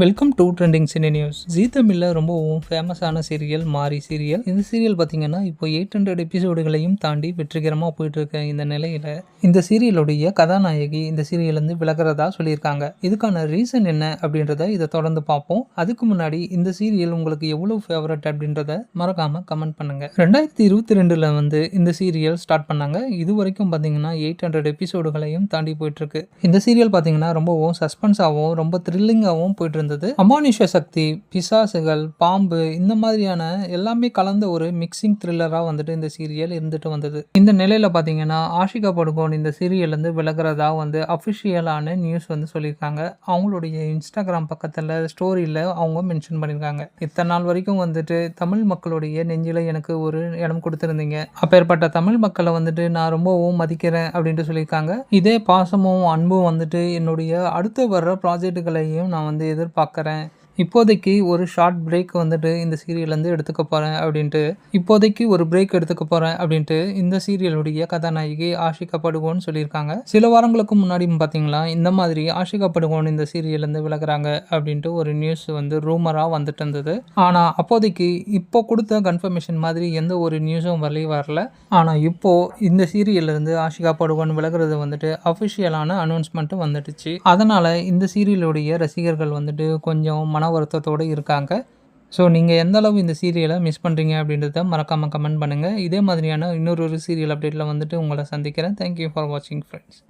Welcome to trending cine news Zee தமிழில் ரொம்பவும் ஃபேமஸான சீரியல் மாரி சீரியல் இந்த சீரியல் பார்த்தீங்கன்னா இப்போ எயிட் ஹண்ட்ரட் எபிசோடுகளையும் தாண்டி வெற்றிகரமாக போயிட்டுருக்க இந்த நிலையில் இந்த சீரியலுடைய கதாநாயகி இந்த சீரியல்லேருந்து விலகிறதா சொல்லியிருக்காங்க. இதுக்கான ரீசன் என்ன அப்படின்றத இதை தொடர்ந்து பார்ப்போம். அதுக்கு முன்னாடி இந்த சீரியல் உங்களுக்கு எவ்வளோ ஃபேவரட் அப்படின்றத மறக்காமல் கமெண்ட் பண்ணுங்கள் ரெண்டாயிரத்தி இருபத்தி ரெண்டில் வந்து இந்த சீரியல் ஸ்டார்ட் பண்ணாங்க. இது வரைக்கும் பார்த்தீங்கன்னா எயிட் ஹண்ட்ரட் எபிசோடுகளையும் தாண்டி போயிட்டுருக்கு. இந்த சீரியல் பார்த்தீங்கன்னா ரொம்பவும் சஸ்பென்ஸாகவும் ரொம்ப த்ரில்லிங்காகவும் போயிட்டு இருந்தது. அமானுஷ சக்தி பிசாசுகள் பாம்பு இந்த மாதிரியான எல்லாமே கலந்த ஒரு மிக்சிங் த்ரில்லராக வந்துட்டு இந்த சீரியல் இருந்துட்டு வந்தது. இந்த நிலையில் பார்த்தீங்கன்னா ஆஷிகா படுகோன் இந்த சீரியல்லேருந்து விலகிறதா வந்து அஃபிஷியலான நியூஸ் வந்து சொல்லியிருக்காங்க. அவங்களுடைய இன்ஸ்டாகிராம் பக்கத்தில் ஸ்டோரியில் அவங்க மென்ஷன் பண்ணியிருக்காங்க. இத்தனை நாள் வரைக்கும் வந்துட்டு தமிழ் மக்களுடைய நெஞ்சில் எனக்கு ஒரு இடம் கொடுத்துருந்தீங்க. அப்பேற்பட்ட தமிழ் மக்களை வந்துட்டு நான் ரொம்பவும் மதிக்கிறேன் அப்படின்ட்டு சொல்லியிருக்காங்க. இதே பாசமும் அன்பும் வந்துட்டு என்னுடைய அடுத்து வர்ற ப்ராஜெக்ட்டுகளையும் நான் வந்து पक रहे हैं। இப்போதைக்கு ஒரு ஷார்ட் பிரேக் வந்துட்டு இந்த சீரியல்லேருந்து எடுத்துக்க போகிறேன் அப்படின்ட்டு இப்போதைக்கு ஒரு பிரேக் எடுத்துக்க போகிறேன் அப்படின்ட்டு இந்த சீரியலுடைய கதாநாயகி ஆஷிகா படுகோன்னு சொல்லியிருக்காங்க. சில வாரங்களுக்கு முன்னாடி பார்த்தீங்களா இந்த மாதிரி ஆஷிகா படுகோன் இந்த சீரியல்லேருந்து விலகுறாங்க அப்படின்ட்டு ஒரு நியூஸ் வந்து ரூமராக வந்துட்டு இருந்தது. ஆனால் அப்போதைக்கு இப்போ கொடுத்த கன்ஃபர்மேஷன் மாதிரி எந்த ஒரு நியூஸும் வரலையே வரல. ஆனால் இப்போது இந்த சீரியல்லேருந்து ஆஷிகா படுகோன் விலகுறது வந்துட்டு அஃபிஷியலான அனௌன்ஸ்மெண்ட்டும் வந்துடுச்சு. அதனால் இந்த சீரியலுடைய ரசிகர்கள் வந்துட்டு கொஞ்சம் மன வருத்தத்தோடு இருக்காங்க. ஸோ நீங்கள் எந்த அளவு இந்த சீரியலை மிஸ் பண்ணுறீங்க அப்படின்றத மறக்காமல் கமெண்ட் பண்ணுங்கள் இதே மாதிரியான இன்னொரு ஒரு சீரியல் அப்டேட்டில் வந்துட்டு உங்களை சந்திக்கிறேன். தேங்க்யூ ஃபார் வாட்சிங் ஃப்ரெண்ட்ஸ்